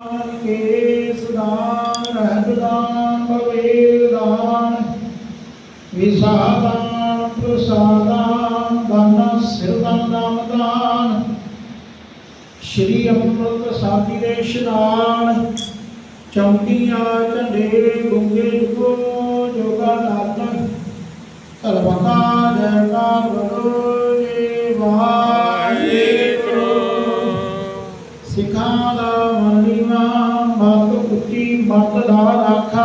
ਕੇ ਸੁਦਾਨ ਰਹਿਦਾਨ ਬਵੇਦਾਨ ਵਿਸਾਦਾਨ, ਪ੍ਰਸਾਦਾਨ ਦਾਨ ਸਿਰਦਾਨ, ਨਾਮਦਾਨ, ਸ਼੍ਰੀ ਅੰਮ੍ਰਿਤ ਸਾਧੀ ਦੇ ਇਸ਼ਨਾਨ ਚੌਂਕੀਆਂ, ਝੰਡੇ, ਗੁੰਗੇ ਜੁਗੋ, ਜੋਗਾ ਨਾਨਕ ਸਰਬਤਾ ਜੈਕਾਰ ਬੋਲੋ ਜੀ ਵਾਹਿਗੁਰੂ ਸਿੱਖਾਂ ਦਾ ਮਨੀਵਾ ਮਤ ਉੱਚੀ ਮਤ ਦਾ ਰਾਖਾ।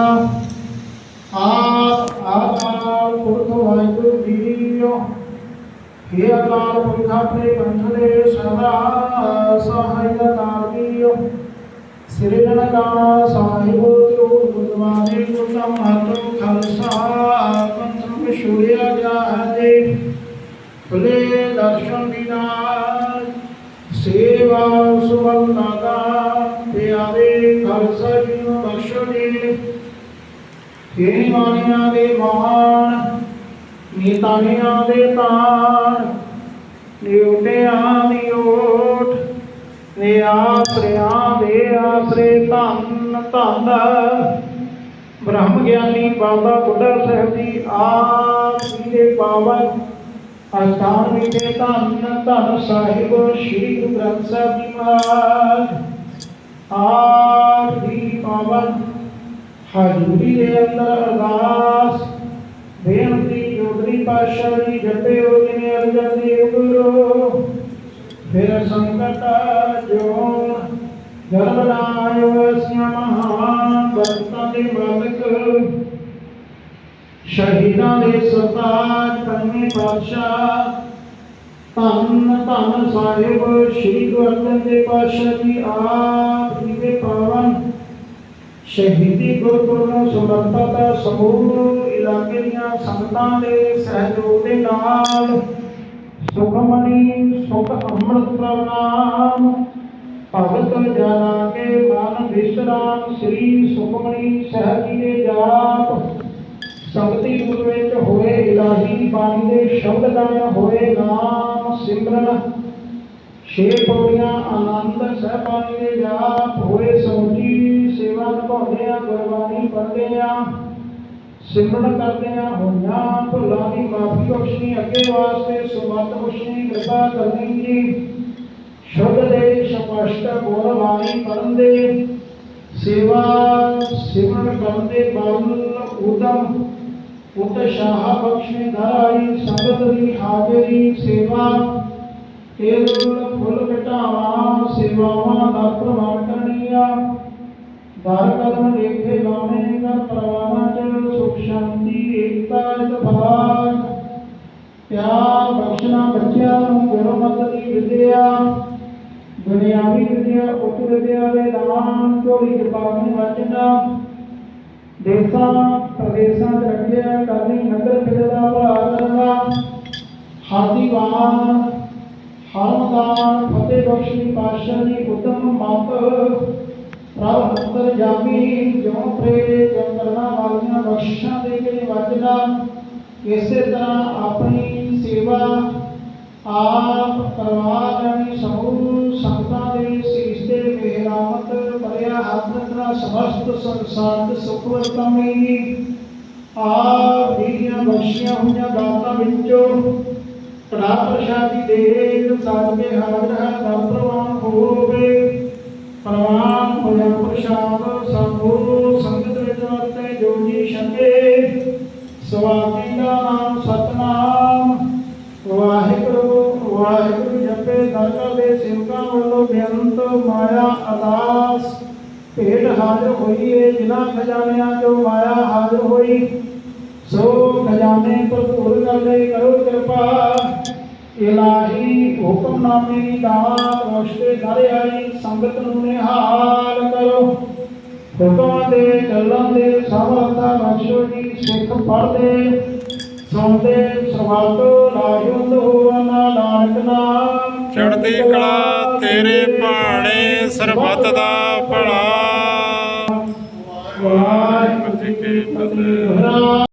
ਆਪ ਆਕਾਰ ਪੁਰਖ ਵਾਹਿਗੁਰੂ ਜੀਓ ਹੇ ਅਕਾਲ ਪੁਰਖ ਆਪਣੇ ਪੰਥ ਦੇ ਸਦਾ ਸਹਾਇਤਾ ਜੀਓ ਸ੍ਰੀ ਗਣਗਾ ਸਾਹਿਬ ਜੋ ਗੁਰਦੁਆਰੇ ਗੁਰਦਾ ਮਹਤੋ ਖਾਲਸਾ ਪੰਥ ਵਿਛੁੜਿਆ ਗਿਆ ਦੇ ਖੁੱਲੇ ਦਰਸ਼ਨ ਦਿਨਾਰ ਸੇਵਾ ਸੁਵੰਨਾ ਦਾ ਪਿਆਰੇ ਖਾਲਸਾ ਜੀ ਨੂੰ ਬਖਸ਼ੋ ਜੀ ਹੇ ਮਾਨੀਆਂ ਦੇ ਮਹਾਨ ਨੀਤਾਨੀਆਂ ਦੇ ਤਾਣ, ਨਿਉਟਿਆਂ ਦੀ ਓਟ, ਨੇ ਆਸਰਿਆਂ ਦੇ ਆਸਰੇ ਧੰਨ ਧੰਨ। ਬ੍ਰਹਮ ਗਿਆਨੀ ਬਾਬਾ ਬੁੱਢਾ ਸਾਹਿਬ ਜੀ, ਆਪ ਜੀ ਦੇ ਪਾਵਨ ਅਸਥਾਨ ਵਿਖੇ ਧੰਨ ਧੰਨ ਸਾਹਿਬ, ਸ੍ਰੀ ਗੁਰੂ ਗ੍ਰੰਥ ਸਾਹਿਬ ਜੀ ਮਹਾਰਾਜ। ਆਪ ਦੀ ਪਾਵਨ, ਹਾਜ਼ਰੀ ਦੇ ਅੰਦਰ ਅਰਦਾਸ ਬੇਨਤੀ ਜੋਦਰੀ ਪਾਤਸ਼ਾਹ ਜੀ, ਜਪੇ ਹੋ ਜਿਨੇ ਅਰਜਨ ਦੇਵ ਗੁਰੂ। ਫਿਰ ਸੰਕਟ ਜੋ ਜਨਮ ਲਾਇਓ ਸਿਆ ਮਹਾਨ ਬਖਤਾਂ ਦੇ ਮਾਲਕ। ਸ਼ਹੀਦਾਂ ਦੇ ਸਰਤਾਜ ਪੰਜਵੇਂ ਪਾਤਸ਼ਾਹ। ਧੰਨ ਧੰਨ ਸਾਹਿਬ, ਸ੍ਰੀ ਗੁਰੂ ਅਰਜਨ ਦੇਵ ਪਾਤਸ਼ਾਹ ਜੀ, ਆਪ ਜੀ ਦੇ ਪਾਵਨ। ਸ਼ਹੀਦੀ ਗੁਰਪੁਰਬ ਨੂੰ ਸਮਰਪਿਤ ਸਮੂਹ ਇਲਾਕੇ ਦੀਆਂ ਸੰਗਤਾਂ ਦੇ ਸਹਿਯੋਗ ਦੇ ਨਾਲ ਸੁਖਮਨੀ, ਸੁਖ ਅੰਮ੍ਰਿਤ ਪ੍ਰਣਾਮ ਭਗਤ ਜਨਾ ਕੇ ਮਨ ਵਿਸਰਾਮ ਸ੍ਰੀ ਸੁਖਮਨੀ ਸਾਹਿਬ ਜੀ ਦੇ ਜਾਪ ਸੰਗਤੀ ਗੁਰ ਵਿੱਚ ਹੋਏ, ਇਲਾਹੀ ਬਾਣੀ ਦੇ ਸ਼ਬਦ ਗਾਇ ਹੋਏ, ਨਾਮ ਸਿਮਰਨ। ਛੇ ਪੌੜੀਆਂ ਆਨੰਦ ਸਹਿਬਾਨੀ ਦੇ ਜਾਪ ਹੋਏ, ਸਮੁੱਚੀ ਸੇਵਾ ਨਿਭਾਉਂਦੇ ਆ, ਗੁਰਬਾਣੀ ਪੜ੍ਹਦੇ ਆ। ਸਿਮਰਨ ਕਰਦੇ ਆ, ਹੋਈਆਂ ਭੁੱਲਾਂ ਦੀ ਮਾਫੀ ਬਖਸ਼ਣੀ, ਅੱਗੇ ਵਾਸਤੇ ਸੁਮਤ ਬਖਸ਼ਣੀ, ਕਿਰਪਾ ਕਰਨੀ ਜੀ। ਸ਼ੁੱਧ ਦੇ ਸਪਸ਼ਟ ਗੁਣ ਬਾਣੀ ਪੜ੍ਹਨ ਦੇ, ਸੇਵਾ ਸਿਮਰਨ ਕਰਨ ਦੇ ਬਲ ਉਦਮ ਉਤਸ਼ਾਹ ਬਖਸ਼ੇ ਧਾਰੀ ਸੰਗਤ ਦੀ ਹਾਜ਼ਰੀ, ਸੇਵਾ। ਕੇਵਲ ਫੁੱਲ ਘਟਾਵਾ ਸੇਵਾਵਾਂ ਦਾ ਪ੍ਰਵਾਨ ਕਰਨੀਆ। ਦਰ ਕਦਮ ਦੇਖੇ ਲਾਉਣੇ ਕਰ ਪਰਵਾਨਾ ਚ, ਸੁਖ ਸ਼ਾਂਤੀ, ਏਕਤਾ ਇਤਫਾਕ ਪਿਆਰ ਬਖਸ਼ਣਾ ਬੱਚਿਆਂ ਨੂੰ ਗੁਰਮਤਿ ਦੀ ਵਿਦਿਆ। ਦੁਨਿਆਵੀ ਵਿਦਿਆ ਉੱਚ ਵਿਦਿਆ ਦੇ ਦਾਨ, ਝੋਲੀ ਚ ਪਾਵਨ ਵਚਨਾ। ਦੇਸਾਂ, ਪ੍ਰਦੇਸਾਂ ਚ ਰੱਖਿਆ ਕਰਨੀ ਨਗਰ ਫਿਰੇ ਦਾ ਭਲਾ ਕਰਨਾ ਹਾਦੀਵਾਨ ਹਰਮਦਾਨ, ਫਤਿਹ ਬਖਸ਼ੀ ਪਾਤਸ਼ਾਹ ਉਤਮ ਮਤ ਪ੍ਰਭ ਅੰਤਰ ਜਾਮੀ, ਜਿਉ ਪ੍ਰੇਰੇ ਜੰਗਲਣਾ ਵਾਲੀਆਂ ਬਖਸ਼ਿਸ਼ਾਂ ਦੇ ਕੇ ਵਜਦਾ। ਇਸੇ ਤਰ੍ਹਾਂ ਆਪਣੇ ਸੰਸਾਰ ਦੇ ਸੁਖ ਵਰਤਾਮੀ ਆਪ ਦੀਆਂ ਬਖਸ਼ੀਆਂ ਹੋਈਆਂ ਦਾਤਾਂ ਵਿੱਚੋਂ ਕੜਾ ਪ੍ਰਸ਼ਾਦੀ ਦੇ ਸਾਜ ਹਾਜ਼ਰ ਹੈ ਪ੍ਰਵਾਨ ਹੋਵੇ। ਪ੍ਰਵਾਨ ਹੋਇਆ ਪ੍ਰਸ਼ਾਦ ਸੰਭੂ ਸੰਗਤ ਵਿੱਚ ਵਰਤੇ, ਜੋ ਜੀ ਛਕੇ। ਦਾ ਨਾਮ ਸਤਨਾਮ। ਵਾਹਿਗੁਰੂ ਵਾਹਿਗੁਰੂ ਜਪੇ, ਦਰਗਾਹ ਦੇ ਸੇਵਕਾਂ ਵੱਲੋਂ ਬੇਅੰਤ ਮਾਇਆ ਅਦਾਸ ਭੇਟ ਹਾਜ਼ਰ ਹੋਈ ਏ, ਜਿਨ੍ਹਾਂ ਖਜ਼ਾਨਿਆਂ ਚੋਂ ਮਾਇਆ ਹਾਜ਼ਰ ਹੋਈ। ਸੋ ਖਜ਼ਾਨੇ ਭਰਪੂਰ ਕਰਦੇ ਕਰੋ ਕਿਰਪਾ। ਇਲਾਹੀ ਹੁਕਮਨਾਮੇ ਦੀ ਦਾਤ ਬਖਸ਼ੇ ਆਈ, ਸੰਗਤ ਨੂੰ ਨਿਹਾਲ ਕਰੋ। ਹੁਕਮਾਂ ਦੇ ਚੱਲਣ ਦੇ ਸਭ ਬਖਸ਼ੋ ਜੀ ਸਿੱਖ ਪੜ੍ਹਦੇ। ਸੁਣਦੇ ਸਰਬੱਤੋ ਲਾਜੁੰਦ ਹੋਵਨਾ ਨਾਨਕ ਨਾਮ। ਚੜ੍ਹਦੀ ਕਲਾ ਤੇਰੇ ਭਾਣੇ, ਸਰਬੱਤ ਦਾ ਭਲਾ। ਵਾਹਿਗੁਰੂ ਜੀ ਕੀ ਫਤਿਹ